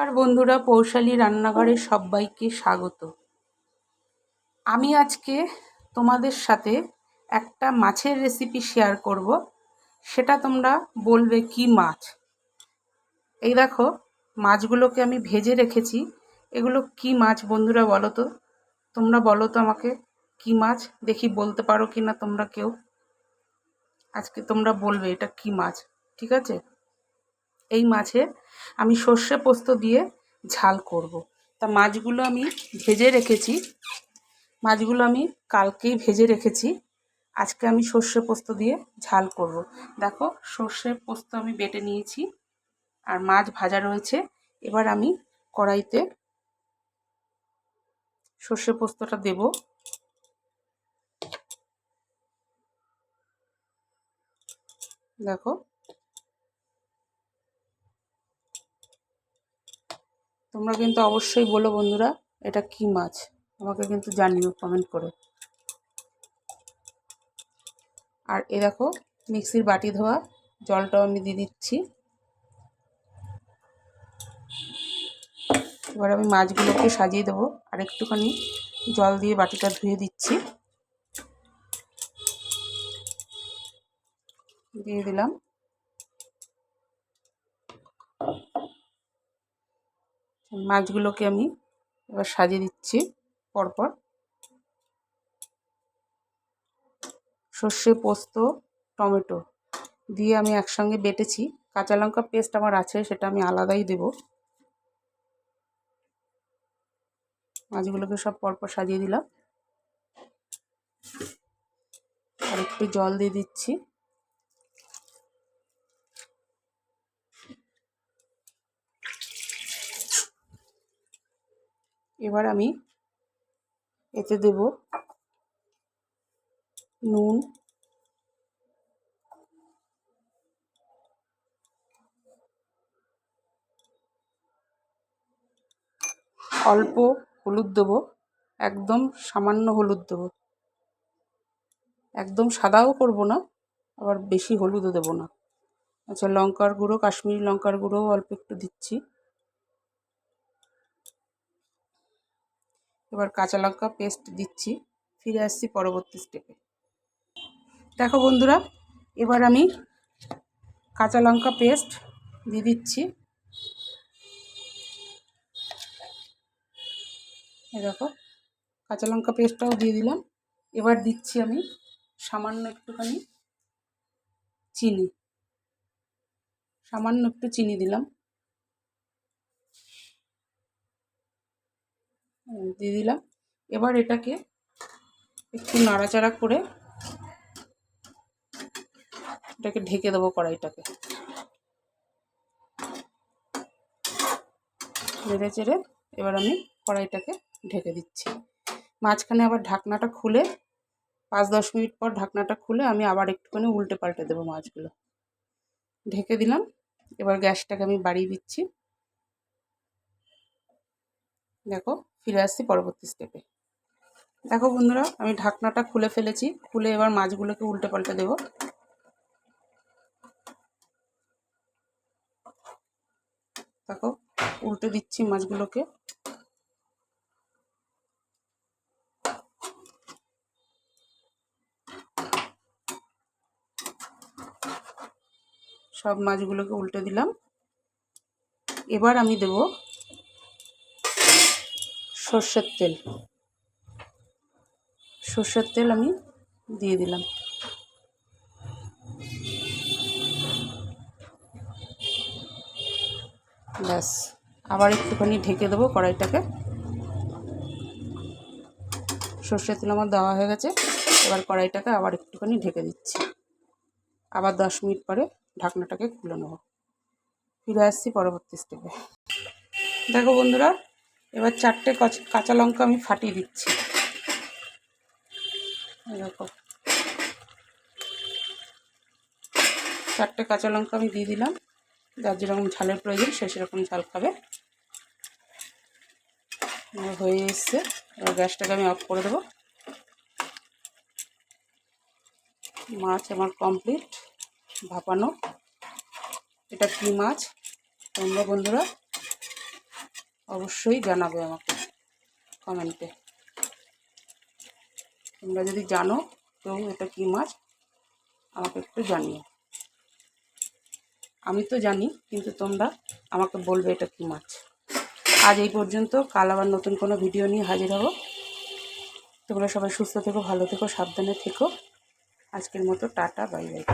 নমস্কার বন্ধুরা, পৌশালী রান্নাঘরে সবাইকে স্বাগত। আমি আজকে তোমাদের সাথে একটা মাছের রেসিপি শেয়ার করব। সেটা তোমরা বলবে, কি মাছ? এই দেখো, মাছগুলোকে আমি ভেজে রেখেছি। এগুলো কি মাছ বন্ধুরা বলো তো? তোমরা বলো তো আমাকে, কি মাছ? দেখি বলতে পারো কি না তোমরা কেউ? আজকে তোমরা বলবে এটা কি মাছ, ঠিক আছে? এই মাছে আমি সর্ষে পোস্ত দিয়ে ঝাল করব। তা মাছগুলো আমি ভেজে রেখেছি মাছগুলো আমি কালকেই ভেজে রেখেছি আজকে আমি সর্ষে পোস্ত দিয়ে ঝাল করব। দেখো, সর্ষে পোস্ত আমি বেটে নিয়েছি আর মাছ ভাজা রয়েছে এবার আমি কড়াইতে সর্ষে পোস্তটা দেব দেখো তোমরা কিন্তু অবশ্যই বলো বন্ধুরা, এটা কি মাছ? আমাকে কিন্তু জানিও কমেন্ট করে। আর এ দেখো, মিক্সির বাটি ধোয়া, জলটাও আমি দিয়ে দিচ্ছি। এবার আমি মাছগুলোকে সাজিয়ে দেবো, আর একটুখানি জল দিয়ে বাটিটা ধুয়ে দিচ্ছি। দিয়ে দিলাম। মাছগুলোকে আমি এবার সাজিয়ে দিচ্ছি পরপর। সর্ষে, পোস্ত, টমেটো দিয়ে আমি একসঙ্গে বেটেছি। কাঁচা লঙ্কা পেস্ট আমার আছে, সেটা আমি আলাদাই দেব। মাছগুলোকে সব পরপর সাজিয়ে দিলাম। আর একটু জল দিয়ে দিচ্ছি। এবার আমি এতে দেব নুন, অল্প হলুদ দেবো, একদম সামান্য হলুদ দেবো। একদম সাদাও করব না, আবার বেশি হলুদও দেবো না। আচ্ছা লঙ্কার গুঁড়ো, কাশ্মীরি লঙ্কার গুঁড়োও অল্প একটু দিচ্ছি। এবার কাঁচা লঙ্কা পেস্ট দিচ্ছি, ফিরে আসছি পরবর্তী স্টেপে দেখো বন্ধুরা, এবার আমি কাঁচা লঙ্কা পেস্ট দিয়ে দিচ্ছি। দেখো, কাঁচা লঙ্কা পেস্টটাও দিয়ে দিলাম। এবার দিচ্ছি আমি সামান্য একটুখানি চিনি। সামান্য একটু চিনি দিলাম। দিয়ে দিলাম। এবার এটাকে একটু নাড়াচাড়া করে এটাকে ঢেকে দেবো কড়াইটাকে। নেড়ে চেড়ে এবার আমি কড়াইটাকে ঢেকে দিচ্ছি। মাঝখানে আবার ঢাকনাটা খুলে, পাঁচ দশ মিনিট পর ঢাকনাটা খুলে আমি আবার একটুখানি উল্টে পাল্টে দেবো মাছগুলো। ঢেকে দিলাম। এবার গ্যাসটাকে আমি বাড়িয়ে দিচ্ছি। দেখো, ফিরে আসছি পরবর্তী স্টেপে দেখো বন্ধুরা, আমি ঢাকনাটা খুলে ফেলেছি, খুলে এবার মাছগুলোকে উল্টে পাল্টে দেবো। দেখো, উল্টে দিচ্ছি মাছগুলোকে। সব মাছগুলোকে উল্টে দিলাম। এবার আমি দেব সর্ষের তেল। সর্ষের তেল আমি দিয়ে দিলাম। ব্যাস, আবার একটুখানি ঢেকে দেবো কড়াইটাকে। সর্ষের তেল আমার দেওয়া হয়ে গেছে। এবার কড়াইটাকে আবার একটুখানি ঢেকে দিচ্ছি। আবার দশ মিনিট পরে ঢাকনাটাকে খুলে নেব। ফিরে আসছি পরবর্তী স্টেপে দেখো বন্ধুরা এবার চারটে কাঁচা লঙ্কা আমি ফাটিয়ে দিচ্ছি। দেখো। চারটে কাঁচা লঙ্কা আমি দিয়ে দিলাম। যার যেরকম ঝালের প্রয়োজন সে সেরকম ঝাল খাবে। হয়ে এসছে। এবার গ্যাসটাকে আমি অফ করে দেবো। মাছ আমার কমপ্লিট। ভাপানো। এটা কী মাছ? তোমরা বন্ধুরা অবশ্যই জানাবে আমাকে কমেন্টে। তোমরা যদি জানো তো এটা কী মাছ, আমাকে একটু জানিও। আমি তো জানি, কিন্তু তোমরা আমাকে বলবে এটা কী মাছ। আজ এই পর্যন্ত, কাল আবার নতুন কোনো ভিডিও নিয়ে হাজির হব। তোমরা সবাই সুস্থ থেকো, ভালো থেকো, সাবধানে থেকো। আজকের মতো টাটা, বাই বাই।